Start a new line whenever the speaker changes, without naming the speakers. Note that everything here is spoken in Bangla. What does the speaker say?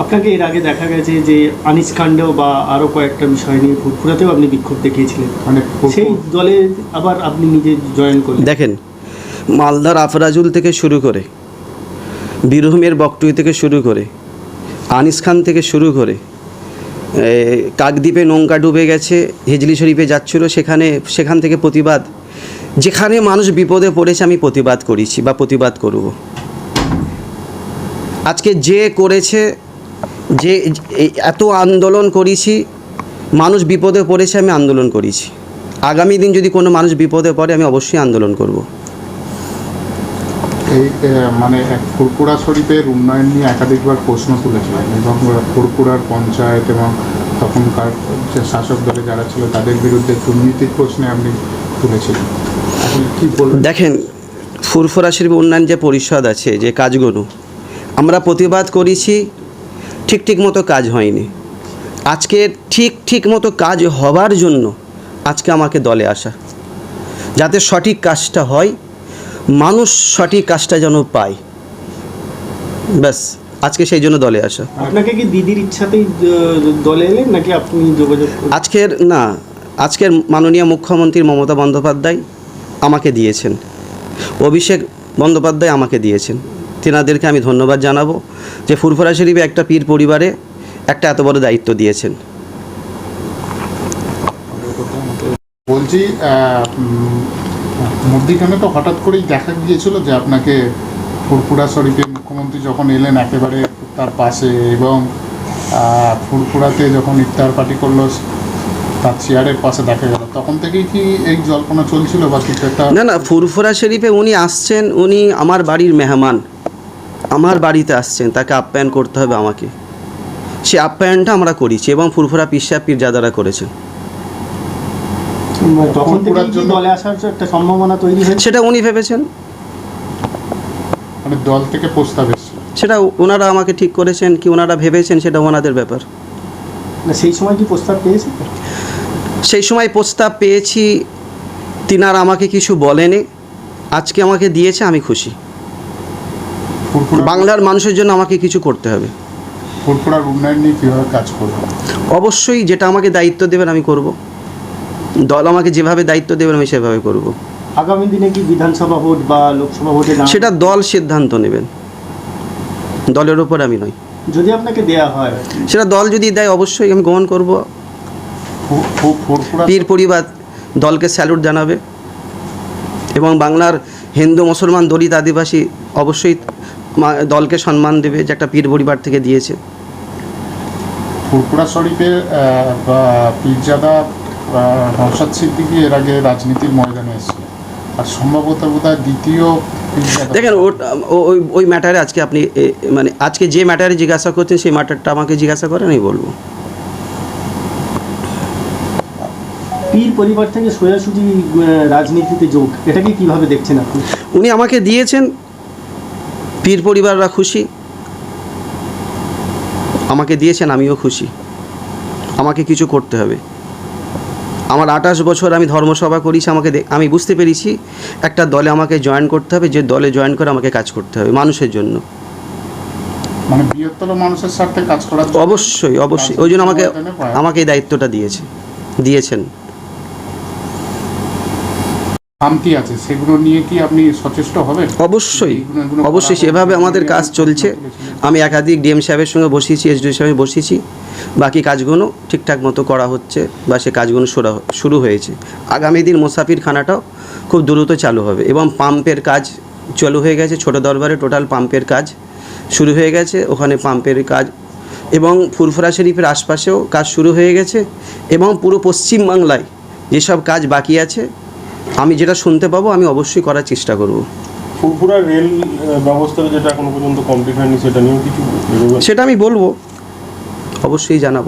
আপনাকে এর আগে দেখা গেছে যে আনিস কাণ্ডেও বা আরও কয়েকটা বিষয় নিয়ে ফুটফুরাতেও আপনি বিক্ষোভ দেখিয়েছিলেন। সেই দলে আবার আপনি নিজে জয়েন করলেন।
দেখেন মালদার আফরাজুল থেকে শুরু করে বীরভূমের বকটুই থেকে শুরু করে আনিস খান থেকে শুরু করে কাকদ্বীপে নৌকা ডুবে গেছে হিজলি শরীফে যাচ্ছিল সেখানে সেখান থেকে প্রতিবাদ। যেখানে মানুষ বিপদে পড়েছে আমি প্রতিবাদ করেছি বা প্রতিবাদ করব। আজকে যে করেছে যে এত আন্দোলন করেছি মানুষ বিপদে পড়েছে আমি আন্দোলন করেছি। আগামী দিন যদি কোনো মানুষ বিপদে পড়ে আমি অবশ্যই আন্দোলন করব।
এই মানে ফুরপুরা শরীফের উন্নয়ন নিয়ে একাধিকবার প্রশ্ন তুলেছিলেন এবং ফুরপুরার পঞ্চায়েত এবং তখনকার যে শাসক দলে যারা ছিল তাদের বিরুদ্ধে দুর্নীতির প্রশ্নে আপনি তুলেছিলেন।
দেখেন ফুরফুরা শিল্প উন্নয়ন যে পরিষদ আছে যে কাজগুলো আমরা প্রতিবাদ করেছি ঠিক ঠিক মতো কাজ হয়নি। আজকে ঠিক ঠিক মতো কাজ হবার জন্য আজকে আমাকে দলে আসা। যাতে সঠিক কাজটা হয় মানুষ সঠিক কাজটা যেন পায়। ব্যাস আজকে সেই জন্য দলে আসা।
আপনাকে কি দিদির ইচ্ছাতেই দলে এলেন নাকি আপনি যোগাযোগ
আজকের না আজকের মাননীয় মুখ্যমন্ত্রী মমতা বন্দ্যোপাধ্যায় আমাকে দিয়েছেন। অভিষেক বন্দ্যোপাধ্যায় আমাকে দিয়েছেন। তেনাদেরকে আমি ধন্যবাদ জানাব যে ফুরফুরা শরীফে একটা পীর পরিবারে একটা এত বড় দায়িত্ব দিয়েছেন।
বলছি মধ্যিখানে তো হঠাৎ করেই দেখা গিয়েছিল যে আপনাকে ফুরফুরা শরীফের মুখ্যমন্ত্রী যখন এলেন একেবারে তার পাশে এবং ফুরফুরাতে যখন ইফতার পার্টি করল তার চেয়ারের পাশে দেখা গেল। তখন থেকেই কি এই জল্পনা চলছিল বা কিছু একটা?
না না ফুরফুরা শরীফে উনি আসছেন উনি আমার বাড়ির মেহমান। আমার বাড়িতে আসছেন তাকে আপ্যায়ন করতে হবে আমাকে। সে আপ্যায়নটা আমরা করেছি এবং ফুরফুরা পিসা পীরজাদারা করেছেন। সেটা উনি ভেবেছেন।
মানে দল থেকে প্রস্তাব
সেটা ওনারা আমাকে ঠিক করেছেন কি ওনারা ভেবেছেন সেটা ওনাদের ব্যাপার।
সেই সময় কি প্রস্তাব পেয়েছে?
সেই সময় প্রস্তাব পেয়েছি তিনারা আমাকে কিছু বলেনি। আজকে আমাকে দিয়েছে আমি খুশি। বাংলার মানুষের জন্য আমাকে কিছু করতে হবে।
ফুরফুরার উন্নয়ন নিয়ে কীভাবে কাজ করবেন
অবশ্যই যেটা আমাকে দায়িত্ব দেবেন আমি করব। দল আমাকে যেভাবে দায়িত্ব দেবেন আমি সেভাবে করব।
আগামী দিনে কি বিধানসভা ভোট বা লোকসভা ভোটে
সেটা দল সিদ্ধান্ত নেবেন। দলের ওপর আমি নই।
যদি আপনাকে দেয়া হয়
সেটা দল যদি দেয় অবশ্যই আমি গ্রহণ করব। পীর পরিবার দলকে স্যালুট জানাবে। এবং বাংলার হিন্দু মুসলমান দলিত আদিবাসী অবশ্যই দলকে সম্মান দেবে যে একটা পীর পরিবার থেকে দিয়েছে।
ফুরফুরা শরীফে বা পীরজাদা নওশাদ সিদ্দিকি এর আগে রাজনীতির ময়দানে এসেছিল আর সম্ভবত বোধ দ্বিতীয়
দেখেন ওই ওই ম্যাটারে আজকে আপনি এ, মানে আজকে যে ম্যাটারে জিজ্ঞাসা করছেন সেই ম্যাটারটা আমাকে জিজ্ঞাসা করেন আমি বলব।
পীর পরিবার থেকে সোজাসুজি রাজনীতিতে যোগ এটাকে কীভাবে দেখছেন আপনি?
উনি আমাকে দিয়েছেন পীর পরিবাররা খুশি। আমাকে দিয়েছেন আমিও খুশি। আমাকে কিছু করতে হবে। আমার আঠাশ বছর আমি ধর্মসভা করেছি আমাকে আমি বুঝতে পেরেছি একটা দলে আমাকে জয়েন করতে হবে যে দলে জয়েন করে আমাকে কাজ করতে হবে মানুষের জন্য।
মানে বৃহত্তর মানুষের স্বার্থে কাজ জন্য
অবশ্যই অবশ্যই। ওই জন্য আমাকে আমাকে এই দায়িত্বটা দিয়েছে দিয়েছেন।
খামতি আছে সেগুলো নিয়ে কি আপনি সচেষ্ট হবেন?
অবশ্যই অবশ্যই সেভাবে আমাদের কাজ চলছে। আমি একাধিক ডিএম সাহেবের সঙ্গে বসিয়েছি এসডি সাহেব বসিয়েছি বাকি কাজগুলো ঠিকঠাক মতো করা হচ্ছে বা সে কাজগুলো শুরু হয়েছে। আগামী দিন মুসাফির খানাটাও খুব দ্রুত চালু হবে এবং পাম্পের কাজ চালু হয়ে গেছে ছোট দরবারে টোটাল পাম্পের কাজ শুরু হয়ে গেছে ওখানে পাম্পের কাজ এবং ফুরফুরা শরীফের আশপাশেও কাজ শুরু হয়ে গেছে এবং পুরো পশ্চিম বাংলায় যেসব কাজ বাকি আছে আমি যেটা শুনতে পাবো আমি অবশ্যই করার চেষ্টা করব।
ফুরফুরা রেল ব্যবস্থা যেটা এখনও পর্যন্ত কমপ্লিট হয়নি সেটা নিয়েও কিছু
সেটা আমি বলব। অবশ্যই জানাব।